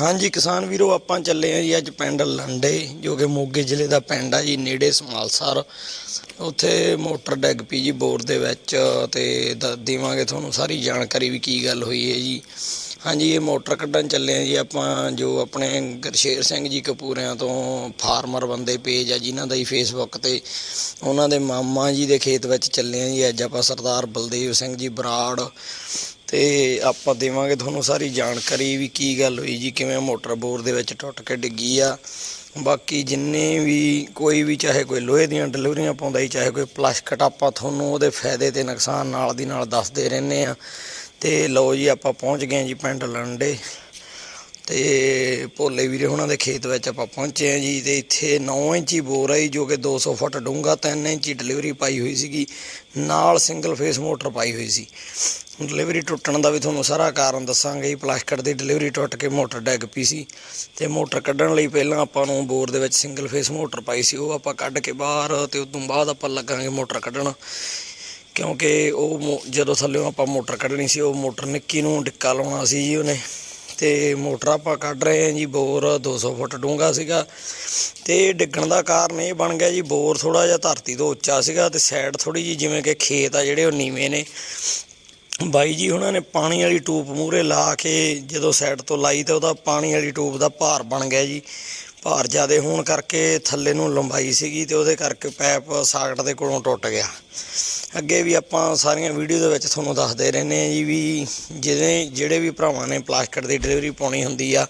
ਹਾਂਜੀ, ਕਿਸਾਨ ਵੀਰੋ, ਆਪਾਂ ਚੱਲੇ ਆ ਜੀ ਅੱਜ ਪਿੰਡ ਲੰਡੇ, ਜੋ ਕਿ ਮੋਗੇ ਜ਼ਿਲ੍ਹੇ ਦਾ ਪਿੰਡ ਆ ਜੀ, ਨੇੜੇ ਸਮਾਲਸਰ। ਉੱਥੇ ਮੋਟਰ ਡੈਗ ਪੀ ਜੀ ਬੋਰ ਦੇ ਵਿੱਚ ਤੇ ਦ- ਦੇਵਾਂਗੇ ਤੁਹਾਨੂੰ ਸਾਰੀ ਜਾਣਕਾਰੀ ਵੀ ਕੀ ਗੱਲ ਹੋਈ ਹੈ ਜੀ। ਹਾਂਜੀ, ਇਹ ਮੋਟਰ ਕੱਢਣ ਚੱਲੇ ਆ ਜੀ ਆਪਾਂ, ਜੋ ਆਪਣੇ ਗੁਰਸ਼ੇਰ ਸਿੰਘ ਜੀ ਕਪੂਰਿਆਂ ਤੋਂ ਫਾਰਮਰ ਬੰਦੇ ਪੇਜ ਆ ਜਿਨ੍ਹਾਂ ਦਾ ਹੀ ਫੇਸਬੁੱਕ ਤੇ ਉਹਨਾਂ ਦੇ ਮਾਮਾ ਜੀ ਦੇ ਖੇਤ ਵਿੱਚ ਚੱਲੇ ਆ ਜੀ। ਅੱਜ ਆਪਾਂ ਸਰਦਾਰ ਬਲਦੇਵ ਸਿੰਘ ਜੀ ਬਰਾੜ ਤੇ ਆਪਾਂ ਦੇਵਾਂਗੇ ਤੁਹਾਨੂੰ ਸਾਰੀ ਜਾਣਕਾਰੀ ਵੀ ਕੀ ਗੱਲ ਹੋਈ ਜੀ, ਕਿਵੇਂ ਮੋਟਰ ਬੋਰ ਦੇ ਵਿੱਚ ਟੁੱਟ ਕੇ ਡਿੱਗੀ ਆ। ਬਾਕੀ ਜਿੰਨੇ ਵੀ ਕੋਈ ਵੀ ਚਾਹੇ ਕੋਈ ਲੋਹੇ ਦੀਆਂ ਡਿਲੀਵਰੀਆਂ ਪਾਉਂਦਾ ਹੀ ਚਾਹੇ ਕੋਈ ਪਲਾਸਟਿਕ, ਆਪਾਂ ਤੁਹਾਨੂੰ ਉਹਦੇ ਫਾਇਦੇ ਤੇ ਨੁਕਸਾਨ ਨਾਲ ਦੀ ਨਾਲ ਦੱਸਦੇ ਰਹਿੰਦੇ ਆ। ਤੇ ਲਓ ਜੀ, ਆਪਾਂ ਪਹੁੰਚ ਗਏ ਜੀ ਪਿੰਡ ਲੰਡੇ। ਤੇ ਭੋਲੇ ਵੀਰੇ ਉਹਨਾਂ ਦੇ ਖੇਤ ਵਿੱਚ ਆਪਾਂ ਪਹੁੰਚੇ ਆ ਜੀ, ਤੇ ਇੱਥੇ 9 ਇੰਚੀ ਬੋਰ ਆਈ ਜੋ ਕਿ 200 ਫੁੱਟ ਡੂੰਘਾ 3 ਇੰਚੀ ਡਿਲੀਵਰੀ ਪਾਈ ਹੋਈ ਸੀਗੀ। ਨਾਲ ਸਿੰਗਲ ਫੇਸ ਮੋਟਰ ਪਾਈ ਹੋਈ ਸੀ। ਡਿਲੀਵਰੀ ਟੁੱਟਣ ਦਾ ਵੀ ਤੁਹਾਨੂੰ ਸਾਰਾ ਕਾਰਨ ਦੱਸਾਂਗੇ ਜੀ। ਪਲਾਸਟਿਕ ਦੀ ਡਿਲੀਵਰੀ ਟੁੱਟ ਕੇ ਮੋਟਰ ਡੈਗ ਪਈ ਸੀ ਤੇ ਮੋਟਰ ਕੱਢਣ ਲਈ ਪਹਿਲਾਂ ਆਪਾਂ ਨੂੰ ਬੋਰ ਦੇ ਵਿੱਚ ਸਿੰਗਲ ਫੇਸ ਮੋਟਰ ਪਾਈ ਸੀ। ਉਹ ਆਪਾਂ ਕੱਢ ਕੇ ਬਾਹਰ ਤੇ ਉਸ ਤੋਂ ਬਾਅਦ ਆਪਾਂ ਲੱਗਾਂਗੇ ਮੋਟਰ ਕੱਢਣ। ਕਿਉਂਕਿ ਉਹ ਮੋ- ਜਦੋਂ ਥੱਲੇੋਂ ਆਪਾਂ ਮੋਟਰ ਕੱਢਣੀ ਸੀ, ਉਹ ਮੋਟਰ ਨਿੱਕੀ ਨੂੰ ਡਿੱਕਾ ਲਾਉਣਾ ਸੀ ਜੀ ਉਹਨੇ। ਤੇ ਮੋਟਰ ਆਪਾਂ ਕੱਢ ਰਹੇ ਹਾਂ ਜੀ, ਬੋਰ 200 ਫੁੱਟ ਡੂੰਘਾ ਸੀਗਾ। ਤੇ ਡਿੱਗਣ ਦਾ ਕਾਰਨ ਇਹ ਬਣ ਗਿਆ ਜੀ, ਬੋਰ ਥੋੜਾ ਜਿਹਾ ਧਰਤੀ ਤੋਂ ਉੱਚਾ ਸੀਗਾ ਤੇ ਸਾਈਡ ਥੋੜੀ ਜੀ ਜਿਵੇਂ ਕਿ ਖੇਤ ਆ ਜਿਹੜੇ ਉਹ ਨੀਵੇਂ ਨੇ। ਬਾਈ ਜੀ, ਉਹਨਾਂ ਨੇ ਪਾਣੀ ਵਾਲੀ ਟੂਪ ਮੂਹਰੇ ਲਾ ਕੇ ਜਦੋਂ ਸਾਈਡ ਤੋਂ ਲਾਈ ਤਾਂ ਉਹਦਾ ਪਾਣੀ ਵਾਲੀ ਟੂਪ ਦਾ ਭਾਰ ਬਣ ਗਿਆ ਜੀ। ਭਾਰ ਜ਼ਿਆਦੇ ਹੋਣ ਕਰਕੇ ਥੱਲੇ ਨੂੰ ਲੰਬਾਈ ਸੀਗੀ ਤੇ ਉਹਦੇ ਕਰਕੇ ਪੈਪ ਸਾਕਟ ਦੇ ਕੋਲੋਂ ਟੁੱਟ ਗਿਆ। ਅੱਗੇ ਵੀ ਆਪਾਂ ਸਾਰੀਆਂ ਵੀਡੀਓ ਦੇ ਵਿੱਚ ਤੁਹਾਨੂੰ ਦੱਸਦੇ ਰਹਿੰਦੇ ਆ ਜੀ ਵੀ ਜਿਹੜੇ ਜਿਹੜੇ ਵੀ ਭਰਾਵਾਂ ਨੇ ਪਲਾਸਟਿਕ ਦੀ ਡਿਲੀਵਰੀ ਪਾਉਣੀ ਹੁੰਦੀ ਆ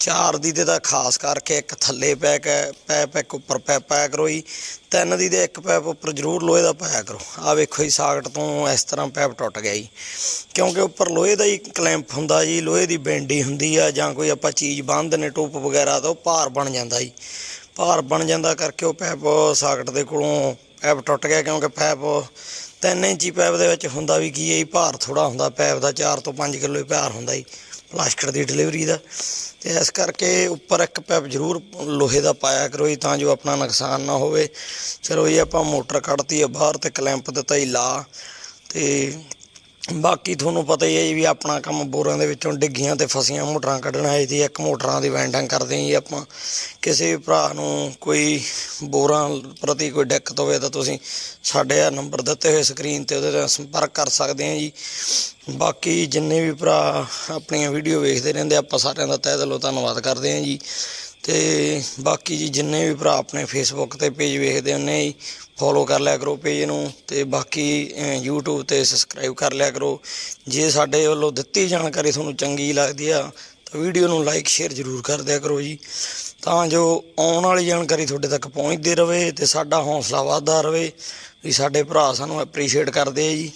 ਚਾਰ ਦੀ ਤੇ ਤਾਂ ਖਾਸ ਕਰਕੇ ਇੱਕ ਥੱਲੇ ਪੈਕ ਹੈ ਪੈਪ ਇੱਕ ਉੱਪਰ ਪੈਪ ਪਾਇਆ ਕਰੋ ਜੀ। ਤਿੰਨ ਦੀ ਤੇ ਇੱਕ ਪੈਪ ਉੱਪਰ ਜ਼ਰੂਰ ਲੋਹੇ ਦਾ ਪਾਇਆ ਕਰੋ। ਆ ਵੇਖੋ ਜੀ, ਸਾਕਟ ਤੋਂ ਇਸ ਤਰ੍ਹਾਂ ਪੈਪ ਟੁੱਟ ਗਿਆ ਜੀ। ਕਿਉਂਕਿ ਉੱਪਰ ਲੋਹੇ ਦਾ ਹੀ ਕਲੈਂਪ ਹੁੰਦਾ ਜੀ, ਲੋਹੇ ਦੀ ਬੈਂਡੀ ਹੁੰਦੀ ਆ ਜਾਂ ਕੋਈ ਆਪਾਂ ਚੀਜ਼ ਬੰਨ੍ਹਦੇ ਨੇ, ਟੂਪ ਵਗੈਰਾ ਤਾਂ ਉਹ ਭਾਰ ਬਣ ਜਾਂਦਾ ਜੀ। ਭਾਰ ਬਣ ਜਾਂਦਾ ਕਰਕੇ ਉਹ ਪੈਪ ਸਾਕਟ ਦੇ ਕੋਲੋਂ ਪੈਪ ਟੁੱਟ ਗਿਆ ਕਿਉਂਕਿ ਪੈਪ 3 ਇੰਚੀ ਪੈਪ ਦੇ ਵਿੱਚ ਹੁੰਦਾ ਵੀ ਕੀ ਹੈ ਜੀ, ਭਾਰ ਥੋੜਾ ਹੁੰਦਾ, ਪੈਪ ਦਾ 4 ਤੋਂ 5 ਕਿਲੋ ਹੀ ਭਾਰ ਹੁੰਦਾ ਜੀ। ਪਲਾਸਟਿਕ ਦੀ ਡਿਲੀਵਰੀ ਦਾ। ਤੇ ਇਸ ਕਰਕੇ ਉੱਪਰ ਇੱਕ ਪੈਪ ਜ਼ਰੂਰ ਲੋਹੇ ਦਾ ਪਾਇਆ ਕਰੋ ਜੀ, ਤਾਂ ਜੋ ਆਪਣਾ ਨੁਕਸਾਨ ਨਾ ਹੋਵੇ। ਚਲੋ ਜੀ, ਆਪਾਂ ਮੋਟਰ ਕੱਢਤੀ ਆ, ਬਾਹਰ ਤੇ ਕਲੈਂਪ ਦਿੱਤਾ ਹੀ ਲਾ। ਤੇ ਬਾਕੀ ਤੁਹਾਨੂੰ ਪਤਾ ਹੀ ਹੈ ਜੀ ਵੀ ਆਪਣਾ ਕੰਮ ਬੋਰਾਂ ਦੇ ਵਿੱਚੋਂ ਡਿੱਗੀਆਂ ਤੇ ਫਸੀਆਂ ਮੋਟਰਾਂ ਕੱਢਣਾ ਹੈ ਜੀ ਇੱਕ ਮੋਟਰਾਂ ਦੀ ਵੈਂਡਿੰਗ ਕਰਦੇ ਹਾਂ ਜੀ ਆਪਾਂ। ਕਿਸੇ ਵੀ ਭਰਾ ਨੂੰ ਕੋਈ ਬੋਰਾਂ ਪ੍ਰਤੀ ਕੋਈ ਦਿੱਕਤ ਹੋਵੇ ਤਾਂ ਤੁਸੀਂ ਸਾਡੇ ਆ ਨੰਬਰ ਦਿੱਤੇ ਹੋਏ ਸਕਰੀਨ ਤੇ, ਉਹਦੇ ਨਾਲ ਸੰਪਰਕ ਕਰ ਸਕਦੇ ਹਾਂ ਜੀ। ਬਾਕੀ ਜਿੰਨੇ ਵੀ ਭਰਾ ਆਪਣੀਆਂ ਵੀਡੀਓ ਵੇਖਦੇ ਰਹਿੰਦੇ, ਆਪਾਂ ਸਾਰਿਆਂ ਦਾ ਤਹਿ ਦਿਲੋਂ ਧੰਨਵਾਦ ਕਰਦੇ ਹਾਂ ਜੀ। ਤੇ ਬਾਕੀ ਜੀ ਜਿੰਨੇ ਵੀ ਭਰਾ ਆਪਣੇ ਫੇਸਬੁੱਕ ਤੇ ਪੇਜ ਵੇਖਦੇ ਹੁੰਨੇ ਜੀ ਫੋਲੋ ਕਰ ਲਿਆ ਕਰੋ ਪੇਜ ਨੂੰ ਤੇ ਬਾਕੀ ਅਹ, YouTube ਤੇ ਸਬਸਕ੍ਰਾਈਬ ਕਰ ਲਿਆ ਕਰੋ। ਜੇ ਸਾਡੇ ਵੱਲੋਂ ਦਿੱਤੀ ਜਾਣਕਾਰੀ ਤੁਹਾਨੂੰ ਚੰਗੀ ਲੱਗਦੀ ਆ ਤਾਂ ਵੀਡੀਓ ਨੂੰ ਲਾਈਕ ਸ਼ੇਅਰ ਜ਼ਰੂਰ ਕਰ ਦਿਆ ਕਰੋ ਜੀ। ਤਾਂ ਜੋ ਆਉਣ ਵਾਲੀ ਜਾਣਕਾਰੀ ਤੁਹਾਡੇ ਤੱਕ ਪਹੁੰਚਦੀ ਰਹੇ ਤੇ ਸਾਡਾ ਹੌਸਲਾ ਵਧਦਾ ਰਹੇ ਵੀ ਸਾਡੇ ਭਰਾ ਸਾਨੂੰ ਐਪਰੀਸ਼ੀਏਟ ਕਰਦੇ ਆ ਜੀ।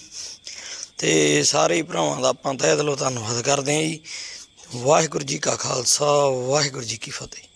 ਤੇ ਸਾਰੇ ਹੀ ਭਰਾਵਾਂ ਦਾ ਆਪਾਂ ਤਹਿ ਦਿਲੋਂ ਧੰਨਵਾਦ ਕਰਦੇ ਹਾਂ ਜੀ। ਵਾਹਿਗੁਰੂ ਜੀ ਕਾ ਖਾਲਸਾ ਵਾਹਿਗੁਰੂ ਜੀ ਕੀ ਫਤਿਹ।